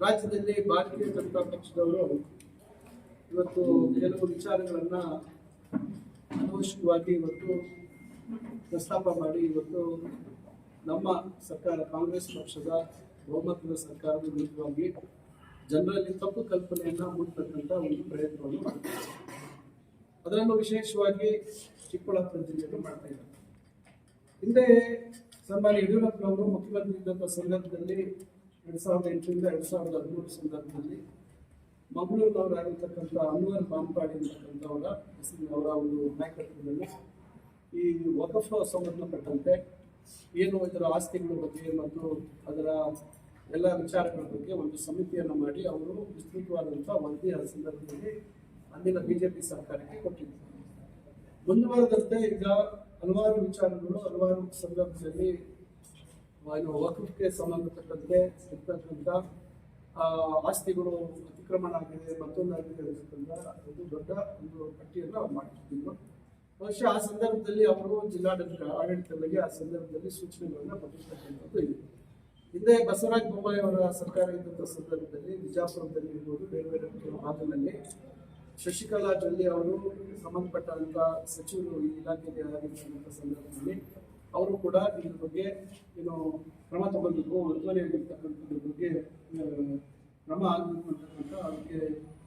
ರಾಜ್ಯದಲ್ಲಿ ಭಾರತೀಯ ಜನತಾ ಪಕ್ಷದವರು ಇವತ್ತು ಕೆಲವು ವಿಚಾರಗಳನ್ನ ಅನವಶ್ಯಕವಾಗಿ ಇವತ್ತು ಪ್ರಸ್ತಾಪ ಮಾಡಿ ಇವತ್ತು ನಮ್ಮ ಸರ್ಕಾರ, ಕಾಂಗ್ರೆಸ್ ಪಕ್ಷದ ಬಹುಮತದ ಸರ್ಕಾರದ ವಿರುದ್ಧವಾಗಿ ಜನರಲ್ಲಿ ತಪ್ಪು ಕಲ್ಪನೆಯನ್ನ ಮುಟ್ಟತಕ್ಕಂತ ಒಂದು ಪ್ರಯತ್ನವನ್ನು ಮಾಡ್ತಾರೆ ಅದರಲ್ಲೂ ವಿಶೇಷವಾಗಿ ಚಿಕ್ಕಬಳ್ಳಾಪುರ ಜಿಲ್ಲೆಯನ್ನು ಮಾಡ್ತಾ ಇದ್ದಾರೆ. ಹಿಂದೆ ಸನ್ಮಾನ್ಯ ಯಡಿಯೂರಪ್ಪನವರು ಮುಖ್ಯಮಂತ್ರಿ ಇದ್ದಂಥ ಸಂದರ್ಭದಲ್ಲಿ ಎರಡು ಸಾವಿರದ ಎಂಟರಿಂದ ಎರಡು ಸಾವಿರದ ಹದಿಮೂರು ಸಂದರ್ಭದಲ್ಲಿ ಮಂಗಳೂರಿನವರಾಗಿರ್ತಕ್ಕಂಥ ಅನ್ವರ್ ಬಾಂಪಾಡಿ ಅಂತಕ್ಕಂಥವರ ಅವರ ಒಂದು ನಾಯಕತ್ವದಲ್ಲಿ ಈ ವಕಫ್ ಸಂಬಂಧಪಟ್ಟಂತೆ ಏನು ಇದರ ಆಸ್ತಿಗಳ ಬಗ್ಗೆ ಮತ್ತು ಅದರ ಎಲ್ಲ ವಿಚಾರಗಳ ಬಗ್ಗೆ ಒಂದು ಸಮಿತಿಯನ್ನು ಮಾಡಿ ಅವರು ವಿಸ್ತೃತವಾದಂಥ ವರದಿ ಆದ ಸಂದರ್ಭದಲ್ಲಿ ಅಂದಿನ ಬಿಜೆಪಿ ಸರ್ಕಾರಕ್ಕೆ ಕೊಟ್ಟಿದ್ದರು. ಮುಂದುವರೆದಂತೆ ಈಗ ಹಲವಾರು ವಿಚಾರಗಳು, ಹಲವಾರು ಸಂದರ್ಭದಲ್ಲಿ ಏನು ವಕಫ್ಗೆ ಸಂಬಂಧಪಟ್ಟಂತೆ ಇರ್ತಕ್ಕಂಥ ಆಸ್ತಿಗಳು ಅತಿಕ್ರಮಣ ಆಗಿದೆ, ಮತ್ತೊಂದಾಗಿದೆ ಅಂತಕ್ಕಂಥ ಒಂದು ದೊಡ್ಡ ಒಂದು ಪಟ್ಟಿಯನ್ನು ಅವ್ರು ಮಾಡ್ತಿದ್ರು ಬಹುಶಃ ಆ ಸಂದರ್ಭದಲ್ಲಿ ಅವರು ಜಿಲ್ಲಾಡಳಿತ ಆಡಳಿತಗಳಿಗೆ ಆ ಸಂದರ್ಭದಲ್ಲಿ ಸೂಚನೆಗಳನ್ನು ಕೊಟ್ಟಿರ್ತಕ್ಕಂಥದ್ದು ಇದೆ ಹಿಂದೆ ಬಸವರಾಜ ಬೊಮ್ಮಾಯಿ ಅವರ ಸರ್ಕಾರ ಇದ್ದಂಥ ಸಂದರ್ಭದಲ್ಲಿ ಬಿಜಾಪುರದಲ್ಲಿ ಇರ್ಬೋದು, ಬೇರೆ ಬೇರೆ ಭಾಗದಲ್ಲಿ ಶಶಿಕಲಾ ಜೊಲ್ಲೆ ಅವರು ಸಂಬಂಧಪಟ್ಟಂತ ಸಚಿವರು ಈ ಇಲಾಖೆಗೆ ಆಗಿರ್ತಕ್ಕಂಥ ಸಂದರ್ಭದಲ್ಲಿ ಅವರು ಕೂಡ ಇದ್ರ ಬಗ್ಗೆ ಏನು ಕ್ರಮ ತಗೊಂಡಿದ್ರು ಆಗಿರ್ತಕ್ಕಂಥದ್ರ ಬಗ್ಗೆ ಕ್ರಮ ಆಗಬೇಕು ಅಂತಕ್ಕಂಥ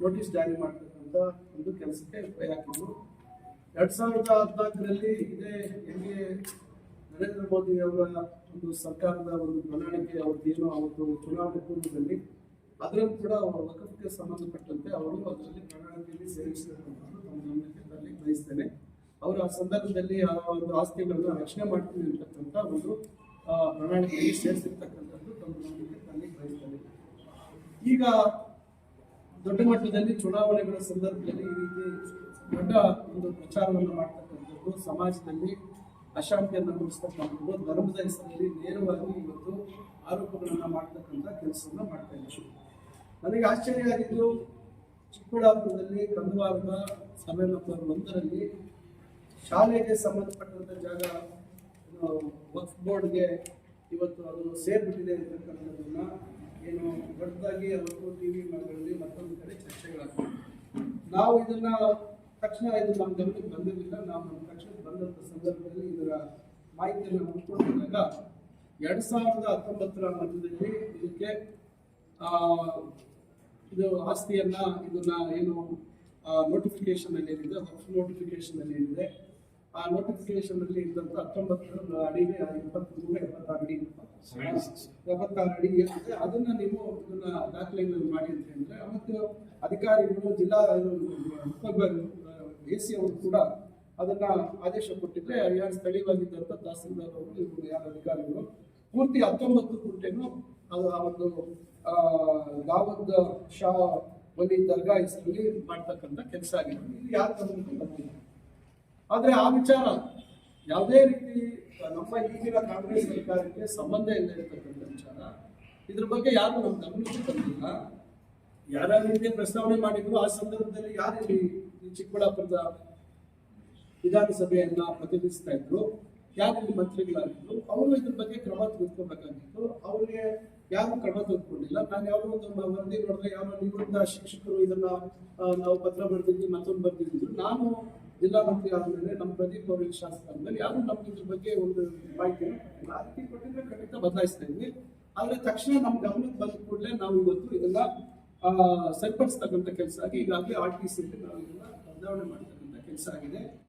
ನೋಟಿಸ್ ಜಾರಿ ಮಾಡ್ತಕ್ಕಂಥ ಒಂದು ಕೆಲಸಕ್ಕೆ ಕೈ ಹಾಕಿದ್ರು. ಎರಡ್ ಸಾವಿರದ ಹದಿನಾಲ್ಕರಲ್ಲಿ ಇದೇ ಹೆಂಗೆ ನರೇಂದ್ರ ಮೋದಿ ಅವರ ಒಂದು ಸರ್ಕಾರದ ಒಂದು ಪ್ರಣಾಳಿಕೆ ಅವ್ರದ್ದೇನು ಅವತ್ತು ಚುನಾವಣೆ ಪೂರ್ವದಲ್ಲಿ ಅದರಲ್ಲೂ ಕೂಡ ಅವರ ವಕಫ್ಗೆ ಸಂಬಂಧಪಟ್ಟಂತೆ ಅವರು ಅದರಲ್ಲಿ ನಮ್ಮ ಗಮನಕ್ಕೆ ತರಲಿಕ್ಕೆ ಬಯಸ್ತೇನೆ. ಅವರು ಆ ಸಂದರ್ಭದಲ್ಲಿ ಆ ಒಂದು ಆಸ್ತಿಗಳನ್ನು ರಕ್ಷಣೆ ಮಾಡ್ತೀವಿ ಅಂತಕ್ಕಂಥ ಒಂದು ಪ್ರಣಾಳಿಕೆಯಲ್ಲಿ ಸೇರಿಸಿರ್ತಕ್ಕಂಥದ್ದು ತಮ್ಮ ತರಲಿಕ್ಕೆ ಬಯಸ್ತೇನೆ. ಈಗ ದೊಡ್ಡ ಮಟ್ಟದಲ್ಲಿ ಚುನಾವಣೆಗಳ ಸಂದರ್ಭದಲ್ಲಿ ಈ ರೀತಿ ದೊಡ್ಡ ಒಂದು ಪ್ರಚಾರವನ್ನು ಮಾಡ್ತಕ್ಕಂಥದ್ದು ಸಮಾಜದಲ್ಲಿ ಅಶಾಂತಿಯನ್ನು ಮೂಡಿಸ್ತಕ್ಕಂಥದ್ದು, ಧರ್ಮದ ಹೆಸರಲ್ಲಿ ನೇರವಾಗಿ ಇವತ್ತು ಆರೋಪಗಳನ್ನ ಮಾಡ್ತಕ್ಕಂಥ ಕೆಲಸವನ್ನು ಮಾಡ್ತಾ ಇದ್ದಾರೆ ನನಗೆ ಆಶ್ಚರ್ಯ ಆಗಿದ್ದು ಚಿಕ್ಕಬಳ್ಳಾಪುರದಲ್ಲಿ ಕಂದವಾರದ ನಂಬರ್ ಒಂದರಲ್ಲಿ ಶಾಲೆಗೆ ಸಂಬಂಧಪಟ್ಟಂತ ಜಾಗ ವಕ್ಫ್ ಬೋರ್ಡ್ಗೆ ಇವತ್ತು ಅದು ಸೇರ್ಬಿಟ್ಟಿದೆ ಅಂತಕ್ಕಂಥದ್ದನ್ನ ಏನು ದೊಡ್ಡದಾಗಿ ಅವತ್ತು ಟಿವಿ ಗಳಲ್ಲಿ ಮತ್ತೊಂದು ಕಡೆ ಚರ್ಚೆಗಳಾಗ್ತವೆ. ನಾವು ಇದನ್ನ ತಕ್ಷಣ ಇದು ನಮ್ಮ ಗಮನಕ್ಕೆ ಬಂದಿರಲಿಲ್ಲ. ನಾವು ತಕ್ಷಣ ಬಂದಂತ ಸಂದರ್ಭದಲ್ಲಿ ಇದರ ಮಾಹಿತಿಯನ್ನು ಹಂಚ್ಕೊಂಡಿದ್ದಾಗ ಎರಡು ಸಾವಿರದ ಹತ್ತೊಂಬತ್ತರ ಮಧ್ಯದಲ್ಲಿ ಇದಕ್ಕೆ ಇದು ಆಸ್ತಿಯನ್ನ, ಇದನ್ನ ಏನು ನೋಟಿಫಿಕೇಶನ್ ಅಲ್ಲಿ ಏನಿದೆ ನೋಟಿಫಿಕೇಶನ್ ಅಲ್ಲಿ ಏನಿದೆ, ಆ ನೋಟಿಫಿಕೇಶನ್ ಅಲ್ಲಿ ಇದ್ದಂತ ಹತ್ತೊಂಬತ್ತು ಅಡಿಗೆ ಇಪ್ಪತ್ಮೂರು ಎಪ್ಪತ್ತಾರು ಅಡಿ ಎಪ್ಪತ್ತಾರು ಅಡಿ ಏನಿದೆ ಅದನ್ನ ನೀವು ಇದನ್ನ ದಾಖಲೆಯನ್ನು ಮಾಡಿ ಅಂತ ಹೇಳಿದ್ರೆ ಮತ್ತು ಅಧಿಕಾರಿಗಳು, ಜಿಲ್ಲಾ ಎ ಸಿ ಅವರು ಕೂಡ ಅದನ್ನ ಆದೇಶ ಕೊಟ್ಟಿದ್ರೆ ಯಾರು ಸ್ಥಳೀಯವಾಗಿದ್ದಂತ ತಹಸೀಲ್ದಾರ್ ಅವರು ಯಾರು ಅಧಿಕಾರಿಗಳು, ಪೂರ್ತಿ ಹತ್ತೊಂಬತ್ತು ಗುಂಟೆನು ಅದು ಆ ಒಂದು ದಾವದ್ ಶಾ ವಲಿ ದರ್ಗಾ ಹೆಸರಲ್ಲಿ ಮಾಡ್ತಕ್ಕಂಥ ಕೆಲಸ ಆಗಿದೆ. ಇಲ್ಲಿ ಯಾರು ಗಮನಕ್ಕೆ ಆದರೆ ಆ ವಿಚಾರ ಯಾವುದೇ ರೀತಿ ನಮ್ಮ ಈಗಿನ ಕಾಂಗ್ರೆಸ್ ಸರ್ಕಾರಕ್ಕೆ ಸಂಬಂಧ ಇಲ್ಲ ಇರತಕ್ಕಂಥ ವಿಚಾರ, ಇದ್ರ ಬಗ್ಗೆ ಯಾರು ನಮ್ಮ ಗಮನಕ್ಕೆ ಬಂದಿಲ್ಲ ಯಾರ ರೀತಿಯ ಪ್ರಸ್ತಾವನೆ ಮಾಡಿದ್ರು, ಆ ಸಂದರ್ಭದಲ್ಲಿ ಯಾರು ಇಲ್ಲಿ ಈ ಚಿಕ್ಕಬಳ್ಳಾಪುರದ ವಿಧಾನಸಭೆಯನ್ನ ಪ್ರತಿನಿಧಿಸ್ತಾ ಇದ್ರು? ಯಾರು ಇಲ್ಲಿ ಮಂತ್ರಿಗಳಾಗಿದ್ರು? ಅವರು ಇದ್ರ ಬಗ್ಗೆ ಕ್ರಮ ತೆಗೆದುಕೋಬೇಕಾಗಿತ್ತು ಅವ್ರಿಗೆ ಯಾರು ಕ್ರಮ ತೆಗೆದುಕೊಂಡಿಲ್ಲ ನಾನು ಯಾವುದೋ ಒಂದು ವರದಿ ನೋಡಿದ್ರೆ ಯಾವ ನಿವೃತ್ತ ಶಿಕ್ಷಕರು ಇದನ್ನ ನಾವು ಪತ್ರ ಬರೆದಿದ್ವಿ, ಮತ್ತೊಂದು ಬರ್ದಿದ್ರು ನಾನು ಜಿಲ್ಲಾ ಮಂತ್ರಿ ಆದ್ಮೇಲೆ ನಮ್ಮ ಪ್ರದೀಪ್ ಅವರಿಗೆ ಶಾಸಕ ಆದ್ಮೇಲೆ ಯಾರು ನಮ್ಗೆ ಇದ್ರ ಬಗ್ಗೆ ಒಂದು ಮಾಹಿತಿ ಮಾಹಿತಿ ಕೊಟ್ಟಿದ್ರೆ ಖಂಡಿತ ಬದಲಾಯಿಸ್ತಾ ಇದ್ವಿ. ಆದ್ರೆ ತಕ್ಷಣ ನಮ್ಮ ಗಮನಕ್ಕೆ ಬಂದ ಕೂಡಲೇ ನಾವು ಇವತ್ತು ಇದನ್ನ ಸರಿಪಡಿಸ್ತಕ್ಕಂಥ ಕೆಲಸ ಆಗಿ ಈಗಾಗಲೇ ಆರ್ ಟಿ ಸಿ ನಾವು ಇದನ್ನ ಬದಲಾವಣೆ ಮಾಡ್ತಕ್ಕಂಥ ಕೆಲಸ ಆಗಿದೆ.